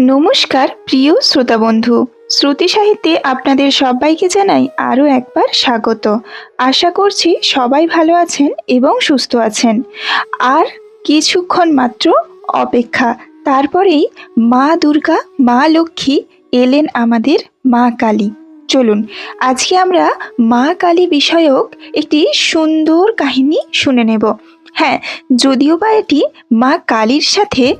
নমস্কার, প্রিয় শ্রোতা বন্ধু। শ্রুতি সাহিত্যে আপনাদের সবাইকে জানাই আরও একবার স্বাগত। আশা করছি সবাই ভালো আছেন এবং সুস্থ আছেন। আর কিছুক্ষণ মাত্র অপেক্ষা, তারপরেই মা দুর্গা, মা লক্ষ্মী এলেন আমাদের মা কালী। চলুন, আজকে আমরা মা কালী বিষয়ক একটি সুন্দর কাহিনী শুনে নেব। হ্যাঁ যদিও বা এটি মা কালীর সাথে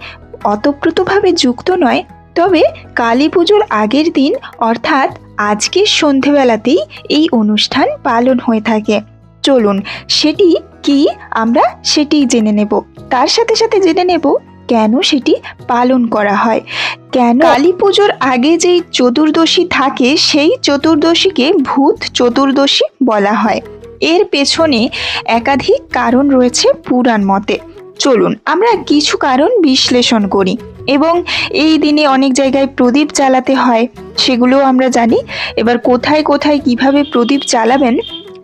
অতপ্রতভাবে যুক্ত নয়, তবে কালী পুজোর আগের দিন, অর্থাৎ আজকের সন্ধেবেলাতেই এই অনুষ্ঠান পালন হয়ে থাকে। চলুন, সেটি কি আমরা সেটি জেনে নেব। তার সাথে সাথে জেনে নেব কেন সেটি পালন করা হয়। কেন কালী পুজোর আগে যেই চতুর্দশী থাকে, সেই চতুর্দশীকে ভূত চতুর্দশী বলা হয়। এর পেছনে একাধিক কারণ রয়েছে পুরাণ মতে। চলুন আমরা কিছু কারণ বিশ্লেষণ করি এবং এই দিনে অনেক জায়গায় প্রদীপ জ্বালাতে হয় সেগুলোও আমরা জানি। এবার কোথায় কোথায় কীভাবে প্রদীপ জ্বালাবেন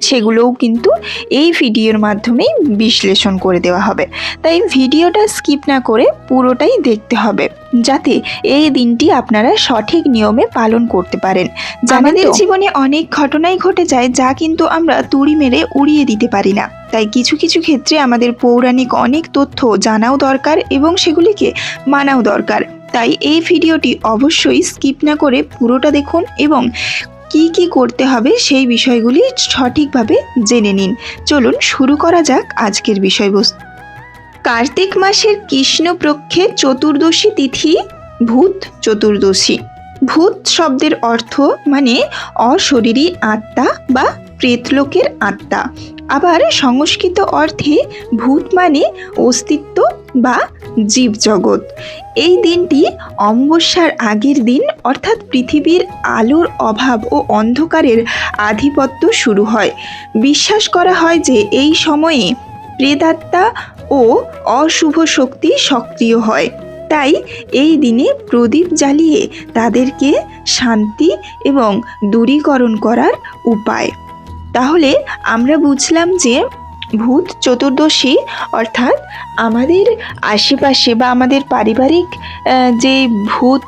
সেগুলোও কিন্তু এই ভিডিওর মাধ্যমেই বিশ্লেষণ করে দেওয়া হবে। তাই ভিডিওটা স্কিপ না করে পুরোটাই দেখতে হবে যাতে এই দিনটি আপনারা সঠিক নিয়মে পালন করতে পারেন। আমাদের জীবনে অনেক ঘটনাই ঘটে যায় যা কিন্তু আমরা তুড়ি মেরে উড়িয়ে দিতে পারি না। তাই কিছু কিছু ক্ষেত্রে আমাদের পৌরাণিক অনেক তথ্য জানাও দরকার এবং সেগুলিকে মানাও দরকার। তাই এই ভিডিওটি অবশ্যই স্কিপ না করে পুরোটা দেখুন এবং কি কি করতে হবে সেই বিষয়গুলি সঠিকভাবে জেনে নিন। চলুন শুরু করা যাক আজকের বিষয়বস্তু। কার্তিক মাসের কৃষ্ণপক্ষে চতুর্দশী তিথি ভূত চতুর্দশী। ভূত শব্দের অর্থ মানে অশরীরী আত্মা বা প্রেতলোকের আত্মা। আবার সংস্কৃত অর্থে ভূত মানে অস্তিত্ব বা জীবজগৎ। এই দিনটি অমাবস্যার আগের দিন অর্থাৎ পৃথিবীর আলোর অভাব ও অন্ধকারের আধিপত্য শুরু হয়। বিশ্বাস করা হয় যে এই সময়ে প্রেতাত্মা ও অশুভ শক্তি সক্রিয় হয়। তাই এই দিনে প্রদীপ জ্বালিয়ে তাদেরকে শান্তি এবং দূরীকরণ করার উপায়। তাহলে আমরা বুঝলাম যে ভূত চতুর্দশী, অর্থাৎ আমাদের আশেপাশে বা আমাদের পারিবারিক যে ভূত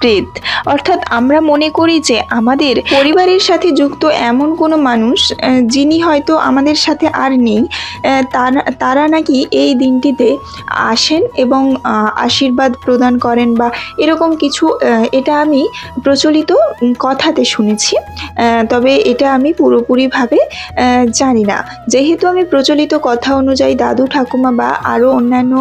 প্রেত, অর্থাৎ আমরা মনে করি যে আমাদের পরিবারের সাথে যুক্ত এমন কোনো মানুষ যিনি হয়তো আমাদের সাথে আর নেই তারা তারা নাকি এই দিনটিতে আসেন এবং আশীর্বাদ প্রদান করেন বা এরকম কিছু এটা আমি প্রচলিত কথাতে শুনেছি তবে এটা আমি পুরোপুরিভাবে জানি না। যেহেতু আমি প্রচলিত কথা অনুযায়ী দাদু, ঠাকুমা বা আরও অন্যান্য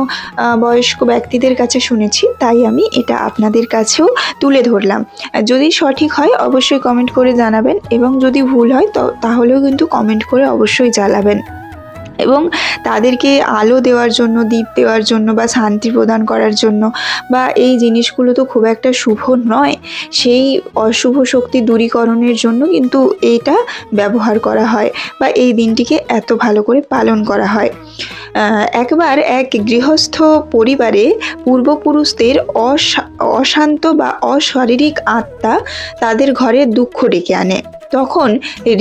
বয়স্ক ব্যক্তিদের কাছে শুনেছি, তাই আমি এটা আপনাদের কাছেও তুলে ধরলাম। যদি সঠিক হয়, অবশ্যই কমেন্ট করে জানাবেন এবং যদি ভুল হয় তাহলেও কিন্তু কমেন্ট করে অবশ্যই জানাবেন। এবং তাদেরকে আলো দেওয়ার জন্য, দীপ দেওয়ার জন্য বা শান্তি প্রদান করার জন্য বা এই জিনিসগুলো তো খুব একটা শুভ নয়। সেই অশুভ শক্তি দূরীকরণের জন্য কিন্তু এটা ব্যবহার করা হয় বা এই দিনটিকে এত ভালো করে পালন করা হয়। একবার এক গৃহস্থ পরিবারে পূর্বপুরুষদের অশা- অশান্ত বা অশারীরিক আত্মা তাদের ঘরে দুঃখ ডেকে আনে। তখন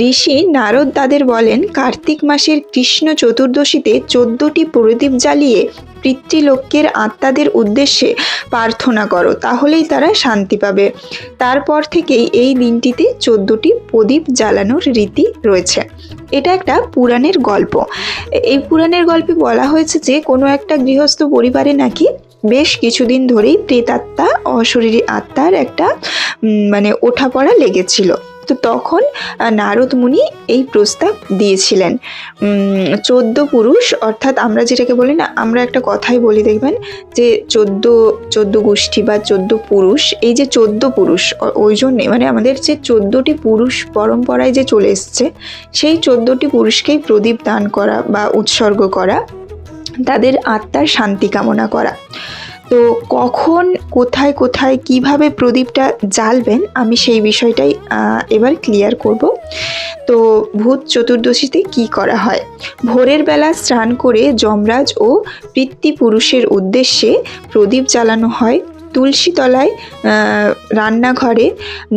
ঋষি নারদ তাদের বলেন, কার্তিক মাসের কৃষ্ণ চতুর্দশীতে চোদ্দটি প্রদীপ জ্বালিয়ে পিতৃলোকের আত্মাদের উদ্দেশ্যে প্রার্থনা করো, তাহলেই তারা শান্তি পাবে। তারপর থেকেই এই দিনটিতে চোদ্দটি প্রদীপ জ্বালানোর রীতি রয়েছে। এটা একটা পুরাণের গল্প। এই পুরাণের গল্পে বলা হয়েছে যে, কোনো একটা গৃহস্থ পরিবারে নাকি বেশ কিছুদিন ধরেই প্রেতাত্মা অশরীরী আত্মার একটা মানে ওঠাপড়া লেগেছিল। তো তখন নারদ মুনি এই প্রস্তাব দিয়েছিলেন। চোদ্দ পুরুষ, অর্থাৎ আমরা যেটাকে বলি না, আমরা একটা কথাই বলি, দেখবেন, যে চোদ্দ চোদ্দ গোষ্ঠী বা চোদ্দ পুরুষ, এই যে চোদ্দ পুরুষ ওই জন্যে মানে আমাদের যে চোদ্দটি পুরুষ পরম্পরায় যে চলে এসছে, সেই চোদ্দটি পুরুষকেই প্রদীপ দান করা বা উৎসর্গ করা, তাদের আত্মার শান্তি কামনা করা। তো কখন কোথায় কোথায় কীভাবে প্রদীপটা জ্বালবেন, আমি সেই বিষয়টাই এবার ক্লিয়ার করব। তো ভূত চতুর্দশীতে কি করা হয়? ভোরের বেলা স্নান করে যমরাজ ও পিতৃপুরুষের উদ্দেশ্যে প্রদীপ জ্বালানো হয়। তুলসী তলায় রান্নাঘরে,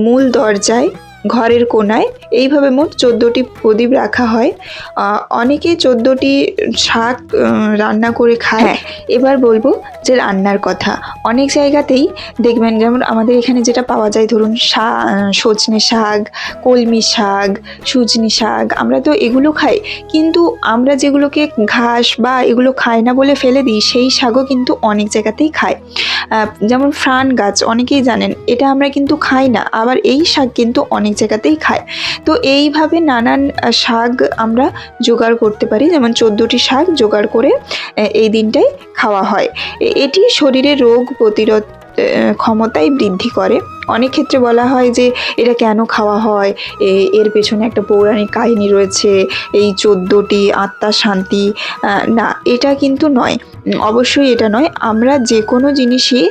মূল দরজায় ঘরের কোনায়। এইভাবে মোট চোদ্দোটি প্রদীপ রাখা হয়। অনেকে চোদ্দোটি শাক রান্না করে খায়। এবার বলব যে রান্নার কথা। অনেক জায়গাতেই দেখবেন যেমন আমাদের এখানে যেটা পাওয়া যায় ধরুন শা- সজনে শাক কলমি শাক সুজনি শাক আমরা তো এগুলো খাই। কিন্তু আমরা যেগুলোকে ঘাস বা এগুলো খাই না বলে ফেলে দিই সেই শাকও কিন্তু অনেক জায়গাতেই খায়। যেমন ফ্রান গাছ, অনেকেই জানেন, এটা আমরা কিন্তু খাই না, আবার এই শাক কিন্তু অনেক জায়গাতেই খায়। তো এইভাবে নানান শাক আমরা জোগাড় করতে পারি, যেমন চোদ্দোটি শাক জোগাড় করে এই দিনটাই খাওয়া হয়। এটি শরীরে রোগ প্রতিরোধ ক্ষমতাই বৃদ্ধি করে। অনেক ক্ষেত্রে বলা হয় যে, এটা কেন খাওয়া হয়? এর পেছনে একটা পৌরাণিক কাহিনী রয়েছে, এই চোদ্দোটি আত্মা শান্তি। না, এটা কিন্তু নয়। অবশ্যই এটা নয়। আমরা যে কোনো জিনিসই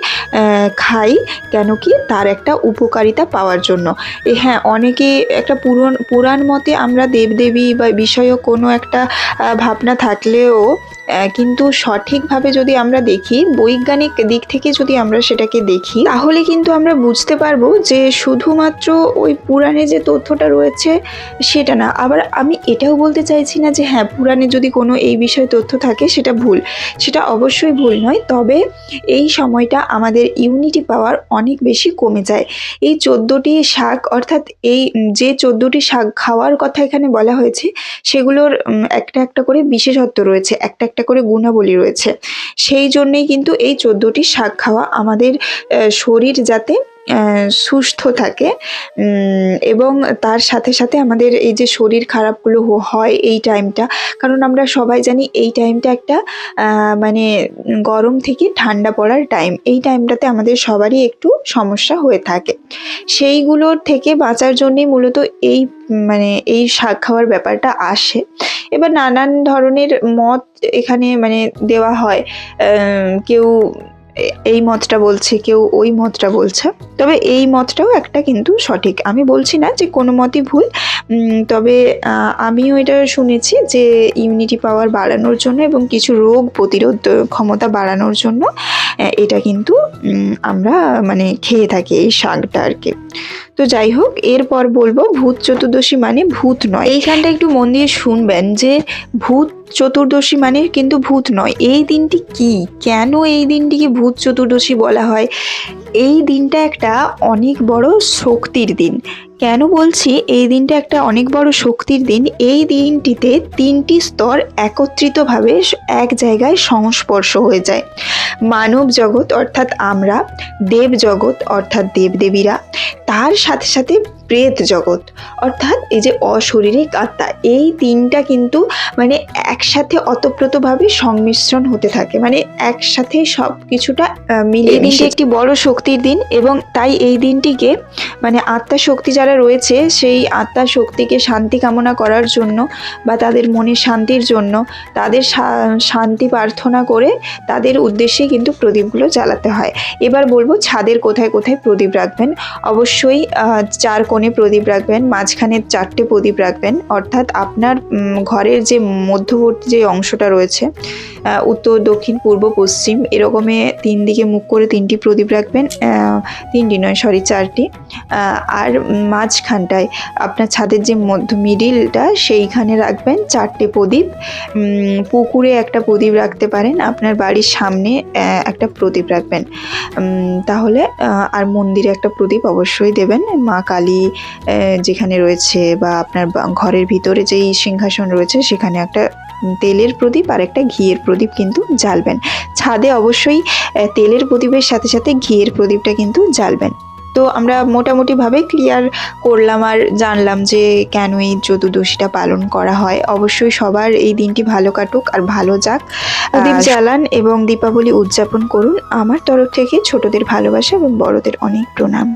খাই কেন কি তার একটা উপকারিতা পাওয়ার জন্য। হ্যাঁ অনেকে একটা পুরন, পুরাণ মতে আমরা দেবদেবী বা বিষয়ক কোনো একটা ভাবনা থাকলেও কিন্তু সঠিকভাবে যদি আমরা দেখি, বৈজ্ঞানিক দিক থেকে যদি আমরা সেটাকে দেখি, তাহলে কিন্তু আমরা বুঝতে পারব যে শুধুমাত্র ওই পুরাণে যে তথ্যটা রয়েছে সেটা না। আবার আমি এটাও বলতে চাইছি না যে হ্যাঁ পুরাণে যদি কোনো এই বিষয়ে তথ্য থাকে, সেটা ভুল। সেটা অবশ্যই ভুল নয়, তবে এই সময়টা আমাদের ইউনিটি পাওয়ার অনেক বেশি কমে যায়। এই চোদ্দোটি শাক, অর্থাৎ এই যে চোদ্দোটি শাক খাওয়ার কথা এখানে বলা হয়েছে, সেগুলোর একটা একটা করে বিশেষত্ব রয়েছে। একটা একটা করে গুণাবলী রয়েছে। সেই জন্যেই কিন্তু এই চোদ্দোটি শাক খাওয়া আমাদের শরীর যাতে সুস্থ থাকে। এবং তার সাথে সাথে আমাদের এই যে শরীর খারাপগুলো হয় এই টাইমটা কারণ আমরা সবাই জানি এই টাইমটা একটা মানে গরম থেকে ঠান্ডা পড়ার টাইম এই টাইমটাতে আমাদের সবারই একটু সমস্যা হয়ে থাকে। সেইগুলোর থেকে বাঁচার জন্যই মূলত এই মানে এই শাক খাওয়ার ব্যাপারটা আসে। এবার নানান ধরনের মত এখানে মানে দেওয়া হয়। কেউ এই মতটা বলছে, কেউ ওই মতটা বলছে। তবে এই মতটাও একটা কিন্তু সঠিক। আমি বলছি না যে কোনো মতই ভুল। তবে আমিও এটা শুনেছি যে ইমিউনিটি পাওয়ার বাড়ানোর জন্য এবং কিছু রোগ প্রতিরোধ ক্ষমতা বাড়ানোর জন্য এটা কিন্তু আমরা মানে খেয়ে থাকি এই শাকটা আর কি। তো যাই হোক, এরপর বলব, ভূত চতুর্দশী মানে ভূত নয়। এইখানটা একটু মন দিয়ে শুনবেন যে ভূত চতুর্দশী মানে কিন্তু ভূত নয়। এই দিনটি কি? কেন এই দিনটিকে ভূত চতুর্দশী বলা হয়? এই দিনটা একটা অনেক বড় শক্তির দিন। কেন বলছি এই দিনটা একটা অনেক বড় শক্তির দিন? এই দিনটিতে তিনটি স্তর একত্রিতভাবে এক জায়গায় সংস্পর্শ হয়ে যায়। মানব জগৎ অর্থাৎ আমরা, দেব জগৎ অর্থাৎ দেবদেবীরা, তার সাথে সাথে প্রেত জগৎ অর্থাৎ এই যে অশরীরিক আত্মা এই তিনটা কিন্তু মানে একসাথে অতপ্রতভাবে সংমিশ্রণ হতে থাকে। মানে একসাথে সব কিছুটা মিলে এই দিনটি একটি বড় শক্তির দিন এবং তাই এই দিনটিকে মানে আত্মা শক্তি যারা রয়েছে সেই আত্মা শক্তিকে শান্তি কামনা করার জন্য বা তাদের মনের শান্তির জন্য তাদের শান্তি প্রার্থনা করে তাদের উদ্দেশ্যে কিন্তু প্রদীপগুলো জ্বালাতে হয়। এবার বলব ছাদের কোথায় কোথায় প্রদীপ রাখবেন। অবশ্যই চার কোণে প্রদীপ রাখবেন মাঝখানে চারটে প্রদীপ রাখবেন। অর্থাৎ আপনার ঘরের যে মধ্যবর্তী যে অংশটা রয়েছে উত্তর, দক্ষিণ, পূর্ব, পশ্চিম, এরকমে তিন দিকে মুখ করে তিনটি প্রদীপ রাখবেন তিনটি নয় সরি চারটি। আর মাঝখানটায় আপনার ছাদের যে মধ্য মিডিলটা সেইখানে রাখবেন চারটে প্রদীপ। পুকুরে একটা প্রদীপ রাখতে পারেন, আপনার বাড়ির সামনে একটা প্রদীপ রাখবেন। তাহলে আর মন্দিরে একটা প্রদীপ অবশ্যই দেবেন। মা কালী যেখানে রয়েছে বা আপনার ঘরের ভিতরে যেই সিংহাসন রয়েছে, সেখানে একটা তেলের প্রদীপ আর একটা ঘিয়ের প্রদীপ কিন্তু জ্বালবেন। ছাদে অবশ্যই তেলের প্রদীপের সাথে সাথে ঘিয়ের প্রদীপটা কিন্তু জ্বালবেন। তো আমরা মোটামুটিভাবে ক্লিয়ার করলাম আর জানলাম যে কেন এই চতুর্দশীটা পালন করা হয়। অবশ্যই সবার এই দিনটি ভালো কাটুক আর ভালো যাক। প্রদীপ জ্বালান এবং দীপাবলি উদযাপন করুন। আমার তরফ থেকে ছোটদের ভালোবাসা এবং বড়দের অনেক প্রণাম।